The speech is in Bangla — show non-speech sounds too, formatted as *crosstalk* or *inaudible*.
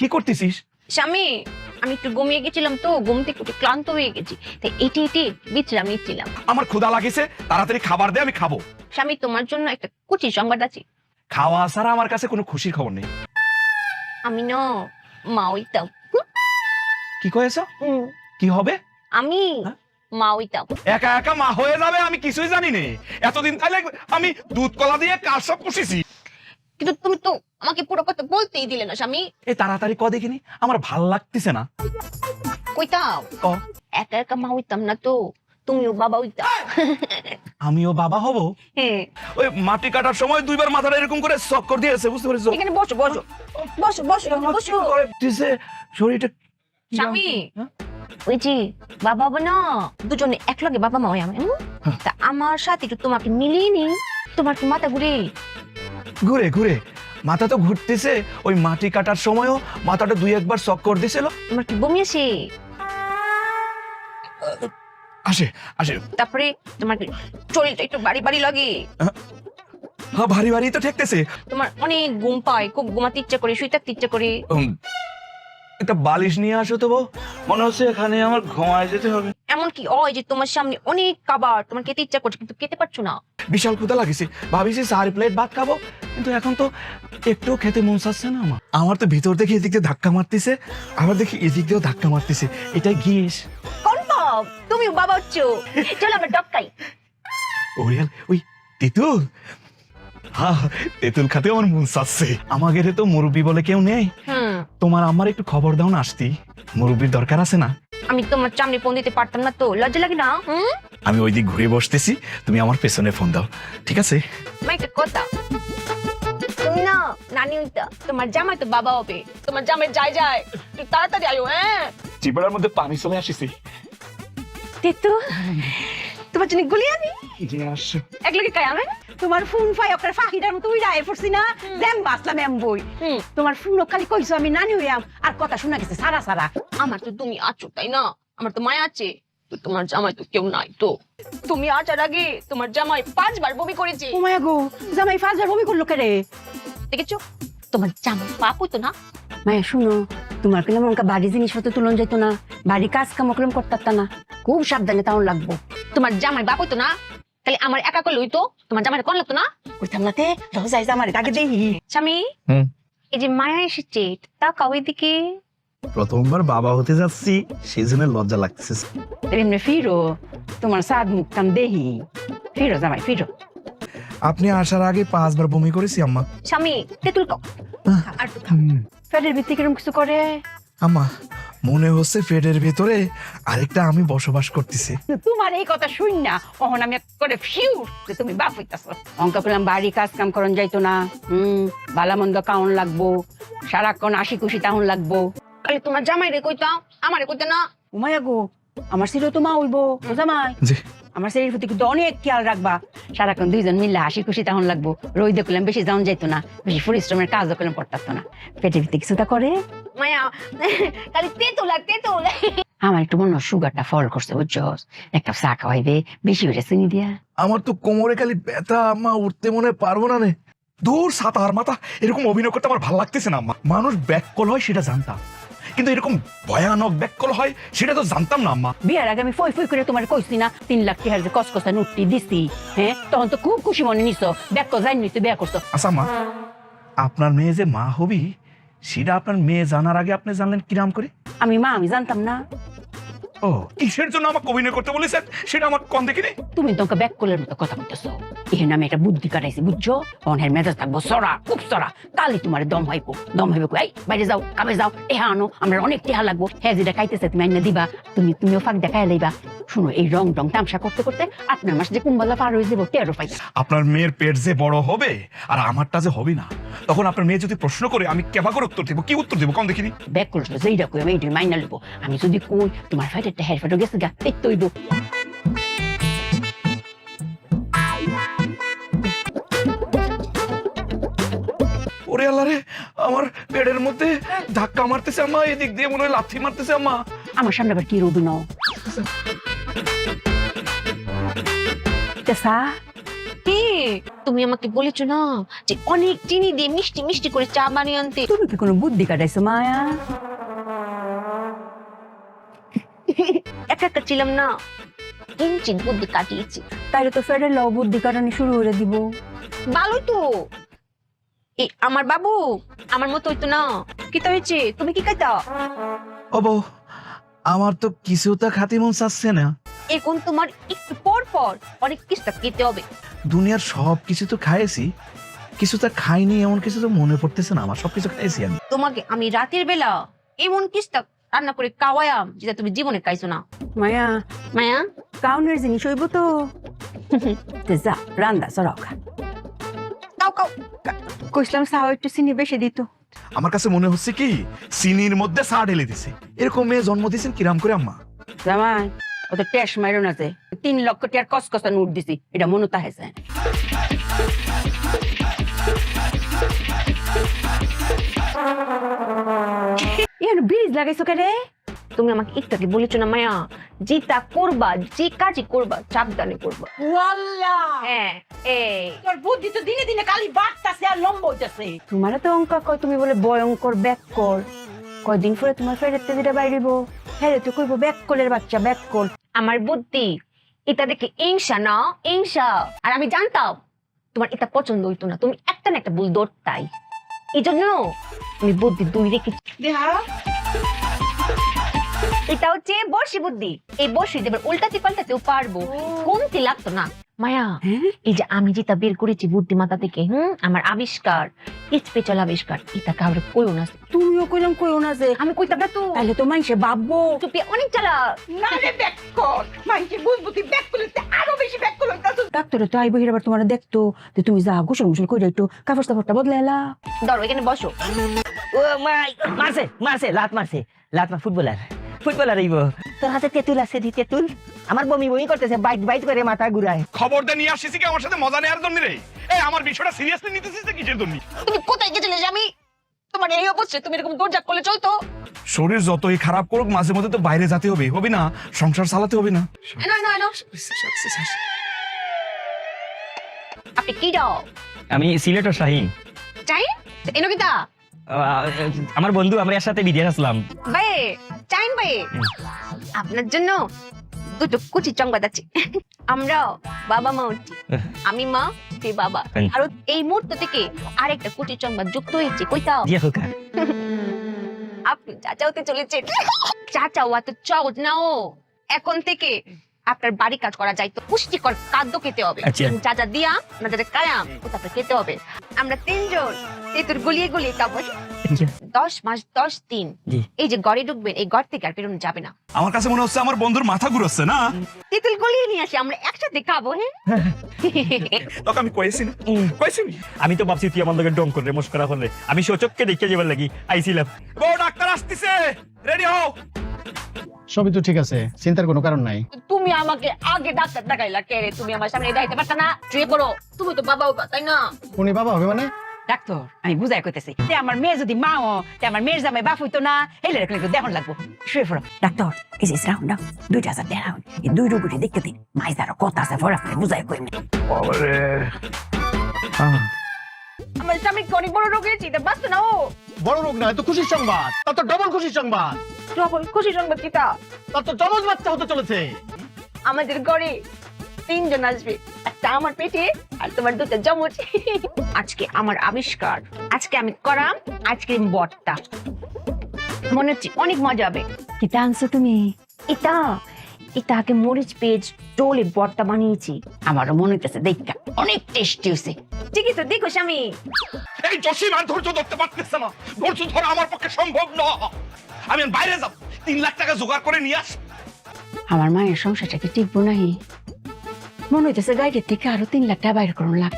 কি করতেছিস? স্বামী আমি একটু ঘুমিয়ে গেছিলাম তো ঘুম থেকে একটু ক্লান্ত হয়ে গেছি। তাই এটি এটি বিশ্রাম নিচ্ছিলাম আমার ক্ষুধা লাগিছে তাড়াতাড়ি খাবার দে আমি খাব। স্বামী তোমার জন্য একটা কুচি সংবাদ আছে। খাওয়া ছাড়া আমার কাছে কোনো খুশির খবর নেই। আমি ন মা হইতাম। কি কয়েছ? কি হবে? আমি হ্যাঁ? মা হইতাম। একা একা মা হয়ে যাবে আমি কিছুই জানি নে। এতদিন তাহলে আমি দুধ কলা দিয়ে কাল সব পুষেছি। কিন্তু তুমি তো আমাকে পুরো কথা বলতেই দিলে না স্বামী। এই তাড়াতাড়ি ক দেখিনি? আমার ভালো লাগতেছে না। কইতাম? ক? একা একা মা হইতাম না তো তুমিও বাবা হইতাম আমিও বাবা হব? হ্যাঁ। ওই মাটি কাটার সময় দুইবার মাথাটা এরকম করে চক্কর দিয়েছে বুঝতে পেরেছ এখানে বসো বসো। বসো বসো বসো। দিছে? শরীরটা স্বামী! হ্যাঁ? ওই যে বাবা বাবা না? দুজনে একলগে বাবা মা হয় আমি। হুম? হ্যাঁ। তা আমার সাথে একটু তোমাকে মিলিয়ে নি তোমার কি মাথা ঘুরে? ঘুরে ঘুরে। মাথা তো ঘুরতেছে ওই মাটি কাটার সময়ও মাথাটা দুই একবার শক চক্কর দিছিল। তোমার কি বমি আসে? আসে আসে। তারপরে তোমার শরীরটা একটু বাড়ি বাড়ি লাগে? হ্যাঁ ভারী ভারী তো ঠেকতেছে। তোমার অনেক ঘুম পায় খুব ঘুমাতে ইচ্ছা করে থাকতে ইচ্ছা করে। একটা বালিশ নিয়ে আসো তো বউ। মনে হচ্ছে এখানে আমার ঘুমায় যেতে হবে। এমন কি হয় যে তোমার সামনে অনেক খাবার তোমার খেতে ইচ্ছা করছে কিন্তু খেতে পারছ না। বিশাল ক্ষুদা লাগিছে। ভাবিছি চার প্লেট ভাত খাব কিন্তু এখন তো একটু খেতে মন চাচ্ছে না আমার। আমার তো ভিতর দেখে এদিক দিয়ে ধাক্কা মারতেছে আবার দেখি এদিক দিয়েও ধাক্কা মারতেছে। এটাই গিয়েস। কনফার্ম তুমিও বাবা হচ্ছ। চলো আমরা ডক্কাই ওরিয়াল ওই তেঁতুল। হ্যাঁ তেঁতুল খাতে আমার মন চাচ্ছে। আমাদের তো মুরব্বী বলে কেউ নেই। তোমার আমার একটু খবর দাও না আসতি। মুরব্বীর দরকার আছে না? আমি তোমার সামনে ফোন দিতে পারতাম না তো। লজ্জা লাগে না? হুম? আমি ওই দিক ঘুরে বসতেছি তুমি আমার পেছনে ফোন দাও ঠিক আছে? আমার একটা কথা। তুমি না নানি হইতা তোমার জামাই তো বাবা হবে। তোমার জামাই যায় যায়। তুই তাড়াতাড়ি আয়ো হ্যাঁ? চিবড়ার মধ্যে পানি চলে আসিছি তেতু তোমার জন্য গুলি আনি? আসো। একলগে খাই আমি। তোমার ফোন পাই ওকে ফাঁকিটার মতো উইরা আয় পড়ছি না? যেম বাসলাম এম বই। হুম। তোমার ফোন খালি কইছো আমি নানি হইয়াম আর কথা শোনা গেছে সারা সারা। আমার তো তুমি আছো তাই না? আমার তো মায়া আছে। তো তোমার জামাই তো কেউ নাই তো। তুমি আসার আগে তোমার জামাই পাঁচবার বমি করেছে। ও মায়া গো জামাই ফাজবার বমি করল কে রে দেখেছ? তোমার জামাই পাপ তো না? মায়া শুনো তোমার কেন মনকা বাড়ি জিনিসপত্র তুলন যেত না বাড়ি কাজ কাম করলাম করতাম না। খুব সাবধানে তাও লাগবো। তোমার জামাই বাপ তো না? তাহলে আমার একা করলে তো তোমার জামাই কোন লাগতো না? কইতাম না তে লহ যাই আমার আগে দেই। স্বামী এই যে মায়া এসেছে তা কাউ দিকে প্রথমবার বাবা হতে যাচ্ছি সেই জন্য লজ্জা লাগতেছে এমনি ফিরো তোমার সাদ মুখ কাম দেহি। ফিরো জামাই ফিরো। আপনি আসার আগে পাঁচবার বমি করেছি আম্মা। স্বামী তেঁতুল কাও আর। পেটের ভিত্তি কিরম কিছু করে? আম্মা মনে হচ্ছে পেটের ভেতরে আরেকটা আমি বসবাস করতেছি। তোমার এই কথা শুন না অহন আমি করে ফিউর যে তুমি বাপ হইতাছ। অঙ্ক করলাম বাড়ি কাজ কাম করন যাইতো না। হুম বালা মন্দ কাউন লাগবো সারাক্ষণ আশি খুশি তাহন লাগবো। তোমার জামাই রে আমারে কইতে না। উমায়া গো আমার সিরো তো মা হইবো ও জামাই। জি। আমার শরীর প্রতি কিন্তু অনেক খেয়াল রাখবা। সারাক্ষণ দুইজন মিললে হাসি খুশি তখন লাগবো। রই দেখলাম বেশি যাওন যাইতো না বেশি পরিশ্রমের কাজ করলাম পড়তাম না। পেটের ভিতরে কিছুটা করে? মায়া খালি তেঁতুল আর তেঁতুল। আমার একটু মনে সুগারটা ফল করছে বুঝছ? এক কাপ চা খাওয়াইবে বেশি করে চিনি দিয়া। আমার তো কোমরে খালি ব্যথা আম্মা উঠতে মনে পারব না রে। দূর সাতার মাথা এরকম অভিনয় করতে আমার ভালো লাগতেছে না আম্মা। মানুষ ব্যাককল হয় সেটা জানতাম। কিন্তু এরকম ভয়ানক ব্যাককল হয় সেটা তো জানতাম না আম্মা। বিয়ার আগে আমি ফই ফই করে তোমার কইছি না তিন লাখ টাকার যে কসকসা নোটটি দিছি হ্যাঁ? তখন তো খুব খুশি মনে নিছো দেখো যাই তো বিয়া করছ। আচ্ছা মা আপনার মেয়ে যে মা হবি সেটা আপনার মেয়ে জানার আগে আপনি জানলেন কিরাম করে? আমি মা আমি জানতাম না। ও কিসের জন্য আমাকে অভিনয় করতে বলেছেন সেটা আমার কন দেখিনি তুমি তোমাকে ব্যাক কলের মতো কথা বলতেছো। আমি একটা বুদ্ধি কাটাইছি বুঝছ? অনের মেজাজ থাকব সরা খুব সরা। কালি তোমার দম হইব দম হইব এই বাইরে যাও কামে যাও এহা আনো আমরা অনেক টেহা লাগবো। হ্যাঁ যেটা খাইতেছে তুমি আইনা দিবা তুমি তুমিও ফাঁক লইবা। শুনো এই রং টং তামসা করতে করতে আপনার মাস যে কুম্বালা পার হয়ে যাব টেরো পাইবা আপনার মেয়ের পেট যে বড় হবে আর আমারটা যে হবে না তখন আপনার মেয়ে যদি প্রশ্ন করে আমি কেবা করে উত্তর দেবো? কি উত্তর দেবো? কম দেখিনি ব্যাক করছ যেইটা কই আমি এইটাই মাইনা লইব। আমি যদি কই তোমার ফাইটারটা হেয়ার ফাইটার গেছে গা দেখতে হইব ওরে আল্লাহ রে আমার পেটের মধ্যে ধাক্কা মারতেছে আম্মা এদিক দিয়ে মনে হয় লাথি মারতেছে আম্মা। আমার সামনে আবার কি রবি নাও। তেসা হ্যাঁ তুমি আমাকে বলেছ না যে অনেক চিনি দিয়ে মিষ্টি মিষ্টি করে চা বানিয়ে আনতে। তুমি কি কোনো বুদ্ধি কাটাইছো মায়া? একা একা ছিলাম না। কিঞ্চিত বুদ্ধি কাটিয়েছি। তাইলে তো ফেরে লও বুদ্ধি কাটানি শুরু করে দিব। ভালো তো। এই আমার বাবু আমার মতো হইতো না। কি তো হয়েছে? তুমি কি খাইতা? ও বউ আমার তো কিছুটা খাতি মন চাচ্ছে না। এখন তোমার একটু পর পর অনেক কিছুটা খেতে হবে। দুনিয়ার সব কিছু তো খাইছি কিছুটা খাইনি এমন কিছু তো মনে পড়তেছে না। আমার সব কিছু খাইছি আমি। তোমাকে আমি রাতের বেলা এমন কিছুটা রান্না করে খাওয়ায়াম যেটা তুমি জীবনে খাইছো না। মায়া মায়া? কাউনের জিনিস হইব তো। তে *laughs* যা রান্দা সরাও খা। কাও কাও। কইসলাম সাও একটু চিনি বেশি দিত। আমার কাছে মনে হচ্ছে কি চিনির মধ্যে চা ঢেলে দিছে। এরকম মেয়ে জন্ম দিয়েছেন কিরাম করে আম্মা? জামাই ও তো ট্যাশ মাইরন আছে তিন লক্ষ টিয়ার কসকসা নোট দিছি এটা মনে তাহেছে ব্রিজ লাগাইছো তুমি আমাকে একটু আগে বলেছ না মায়া? যেটা করবা যে কাজই করবা সাবধানে করবা। হ্যাঁ এই। তোর বুদ্ধি তো দিনে দিনে খালি বাড়তাছে আর লম্বা হইতাছে। তোমার তো অঙ্ক কয় তুমি বলে ভয়ঙ্কর ব্যাক কর। কয়দিন পরে তোমার ফেরত যেটা বাইরিব। হ্যাঁ তো কইব ব্যাক কলের বাচ্চা ব্যাক কল আমার বুদ্ধি এটা দেখে ইংসা না ইংসা আর আমি জানতাম তোমার এটা পছন্দ হইতো না। তুমি একটা না একটা ভুল ধরতাই। এই জন্য আমি বুদ্ধি দুই রেখেছি। এটা হচ্ছে বর্ষি বুদ্ধি। এই বর্ষি দেবার উল্টাতে পাল্টাতেও পারব। কমতে লাগতো না। মায়া হ্যাঁ? এই যে আমি যেটা বের করেছি বুদ্ধিমাতা থেকে হুম আমার আবিষ্কার স্পেশাল আবিষ্কার এটা কাউরে কইও না তুমিও কইলাম কইও না যে। আমি কইতাম না তো। তাহলে তো ভাববো। চুপি অনেক চালা না রে ব্যাক কর। ব্যাক আরও বেশি ব্যাক করলে ডাক্তারে তো আইবো হিরাবার তোমার দেখতো যে তুমি যা গোসল গোসল কইরা একটু কাপড় সাপড়টা বদলাইলা। ধরো এখানে বসো। ও মাই মারছে মারছে লাত মারছে লাত মার ফুটবলার। ফুটবলার হইব তোর হাতে তেঁতুল আছে দি তেঁতুল। আমার বমি বমি করতেছে বাইট বাইট করে মাথা ঘুরায়। খবর দিয়ে নিয়ে আসিস কি আমার সাথে মজা নেওয়ার জন্য রে? এই আমার বিষয়টা সিরিয়াসলি নিতেছিস না কিসের জন্য? তুমি কোথায় গেছিলে যে আমি তোমার এই অবস্থায় তুমি এরকম দৌড়ঝাঁপ করলে চলতো? শরীর যতই খারাপ করুক মাঝে মধ্যে তো বাইরে যেতে হবে। হবে না? সংসার চালাতে হবে না? এনো এনো এনো আপনি কি দাও আমি সিলেটর শাহিন। চাই এনো কিতা আমার বন্ধু আমরা এর সাথে বিদেশ আসলাম। ভাই চাইন ভাই। আপনার জন্য দুটো কুচি সংবাদ আছে আমরা বাবা মা উঠছি। আমি মা তুই বাবা। আর এই মুহূর্ত থেকে আরেকটা কুচি সংবাদ যুক্ত হয়েছে কইতাও আপনি চাচা হতে চলেছেন। চাচা ও এত সহজ না ও। এখন থেকে আপনার বাড়ি কাজ করা যায় তো পুষ্টিকর খাদ্য খেতে হবে। আচ্ছা। চাচা দিয়া না চাচা কায়াম ও তারপরে খেতে হবে। আমরা তিনজন তেতুর গলিয়ে গলিয়ে তারপর দশ মাস দশ দিন। এই যে ঘরে ঢুকবেন এই ঘর থেকে আর বেরোনো যাবে না। আমার কাছে মনে হচ্ছে আমার বন্ধুর মাথা ঘুরোচ্ছে না? তেঁতুল গলিয়ে নিয়ে আসি আমরা একসাথে খাব হ্যাঁ? *laughs* তোকে আমি কয়েছি না। কয়েছি আমি তো ভাবছি তুই আমার লোকের ডং করলে মস্করা করলে আমি সচককে দেখে যাবার লাগি আইছিলাম বউ ডাক্তার আসতেছে! রেডি হও! সবই তো ঠিক আছে চিন্তার কোনো কারণ নাই। তুমি আমাকে আগে ডাক্তার দেখাইলা কে রে? তুমি আমার সামনে দেখাইতে পারতা না? শুয়ে পড়ো। তুমি তো বাবা বাবা তাই না? উনি বাবা হবে মানে? ডাক্তার আমি বুঝাই কইতেছি তে আমার মেয়ে যদি মা ও তে আমার মেয়ের জামাই বাপ হইতো না হেলে রাখলে একটু দেখুন লাগবো। শুয়ে পড়ো। ডাক্তার এই যে রাউন্ড দাও দুইটা হাজার দেড় রাউন্ড এই দুই রুগুটি দেখতে দিন মাইজ আরও কথা আছে ফরা বুঝাই কই আমার স্বামী অনেক বড় রোগ হয়েছে? এটা বাঁচতো না ও। বড় রোগ না তো খুশির সংবাদ। তার তো ডবল খুশির সংবাদ। ডবল খুশি সংবাদ কিটা তার তো জমজ বাচ্চা হতে চলেছে। আমাদের ঘরে তিনজন আসবে। একটা আমার পেটে আর তোমার দুটো জমজ আজকে আমার আবিষ্কার। আজকে আমি করাম আইসক্রিম বটটা। মনে হচ্ছে অনেক মজা হবে। আনছো তুমি? এটা মরিচ পেজ বটটা বানিয়েছি। আমারও মনে হইতেছে দেখা অনেক টেস্টি হইছে। ঠিকই তো দেখো স্বামী। এই জসিম আর ধৈর্য ধরতে পারতেছে না। ধৈর্য ধরা আমার পক্ষে সম্ভব না। আমি বাইরে যাব। তিন লাখ টাকা জোগাড় করে নিয়ে আস। আমার মায়ের সংসারটাকে টিকবো নাহি। মনে হইতেছে গাড়ির থেকে আরও তিন লাখ টাকা বাইর করুন লাগ